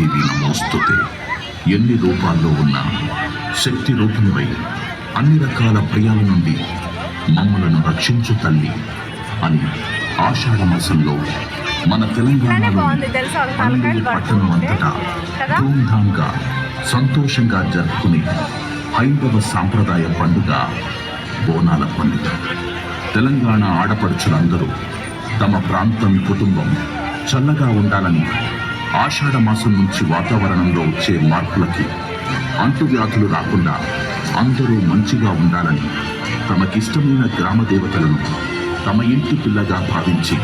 దేవి నమోస్తుతే ఎన్ని రూపాల్లో ఉన్న శక్తి రూపిణివై అన్ని రకాల భయాల నుండి మమ్మలను రక్షించు తల్లి అని ఆషాఢ మాసంలో మన తెలంగాణలో పట్టణం అంతటా ధూమ్ధామ్గా సంతోషంగా జరుపుకునే హైందవ సాంప్రదాయ పండుగ బోనాల పండుగ. తెలంగాణ ఆడపడుచులందరూ తమ ప్రాంతం కుటుంబం చల్లగా ఉండాలని ఆషాఢ మాసం నుంచి వాతావరణంలో వచ్చే మార్పులకి అంటువ్యాధులు రాకుండా అందరూ మంచిగా ఉండాలని తమకిష్టమైన గ్రామ దేవతలను తమ ఇంటి పిల్లగా భావించి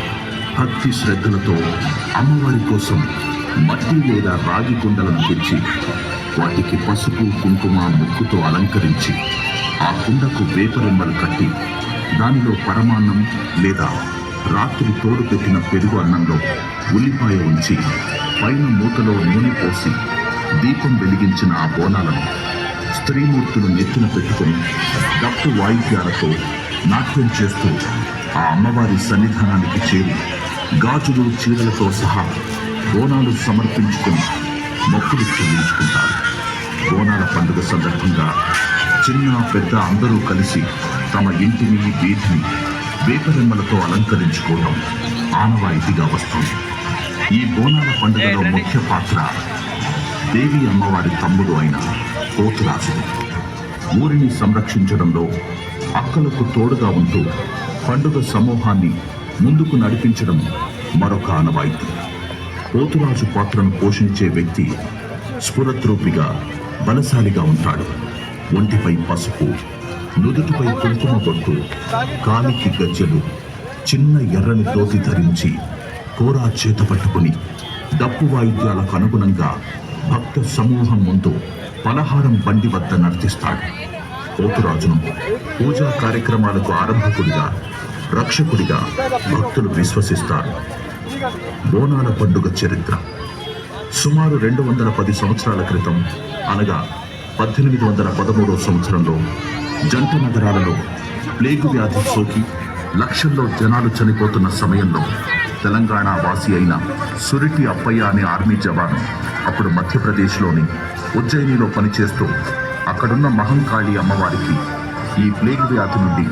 భక్తి శ్రద్ధలతో అమ్మవారి కోసం మట్టి లేదా రాగి కుండలను తెచ్చి వాటికి పసుపు కుంకుమ ముక్కుతో అలంకరించి ఆ కుండకు వేపరెమ్మలు కట్టి దానిలో పరమాన్నం లేదా రాత్రి తోడు పెట్టిన పెరుగు అన్నంలో ఉల్లిపాయ ఉంచి పైన మూతలో నూనె పోసి దీపం వెలిగించిన ఆ బోనాలను స్త్రీమూర్తులు నెత్తిన పెట్టుకొని డప్పు వాయిద్యాలతో నాట్యం చేస్తూ ఆ అమ్మవారి సన్నిధానానికి చేరి గాజులు చీరలతో సహా బోనాలు సమర్పించుకొని మొక్కులు చెల్లించుకుంటారు. బోనాల పండుగ సందర్భంగా చిన్న పెద్ద అందరూ కలిసి తమ ఇంటిని వీధిని వేపరెమ్మలతో అలంకరించుకోవడం ఆనవాయితీగా వస్తుంది. ఈ బోనాల పండుగలో ముఖ్య పాత్ర దేవి అమ్మవారి తమ్ముడు అయిన పోతురాజుడు ఊరిని సంరక్షించడంలో అక్కలకు తోడుగా ఉంటూ పండుగ సమూహాన్ని ముందుకు నడిపించడం మరొక ఆనవాయితీ. పోతురాజు పాత్రను పోషించే వ్యక్తి స్ఫురద్రూపిగా బలశాలిగా ఉంటాడు. ఒంటిపై పసుపు నుదుటిపై కుంకుమ బొట్టు కాలికి గజ్జెలు చిన్న ఎర్రని తోటి ధరించి కోరా చేత పట్టుకుని డప్పు వాయిద్యాలకు అనుగుణంగా భక్త సమూహం ముందు పలహారం బండి వద్ద నర్తిస్తాడు పోతురాజును పూజా కార్యక్రమాలకు ఆరంభకుడిగా రక్షకుడిగా భక్తులు విశ్వసిస్తారు. బోనాల పండుగ చరిత్ర. సుమారు రెండు వందల పది సంవత్సరాల క్రితం అనగా పద్దెనిమిది వందల పదమూడవ సంవత్సరంలో జంట నగరాలలో ప్లేగు వ్యాధి సోకి లక్షల్లో జనాలు చనిపోతున్న సమయంలో తెలంగాణ వాసి అయిన సురిటి అప్పయ్య అనే ఆర్మీ జవాను అప్పుడు మధ్యప్రదేశ్లోని ఉజ్జయినిలో పనిచేస్తూ అక్కడున్న మహంకాళి అమ్మవారికి ఈ ప్లేగ్ వ్యాధి నుండి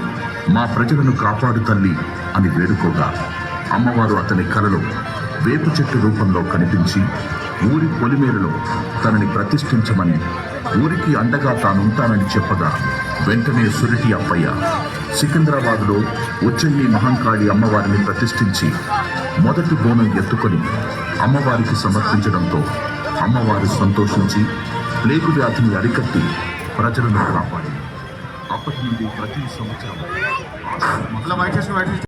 మా ప్రజలను కాపాడు తల్లి అని వేడుకోగా అమ్మవారు అతని కలలో వేపు చెట్టు రూపంలో కనిపించి ఊరి పొలిమేరలో తనని ప్రతిష్ఠించమని ఊరికి అండగా తానుంటానని చెప్పగా వెంటనే సురిటి అప్పయ్య సికింద్రాబాద్లో ఉజ్జయిని మహంకాళి అమ్మవారిని ప్రతిష్ఠించి మొదటి బోనం ఎత్తుకొని అమ్మవారికి సమర్పించడంతో అమ్మవారు సంతోషించి ప్లేగు వ్యాధిని అరికట్టి ప్రజలను కాపాడి అప్పటి నుండి ప్రతి సంవత్సరం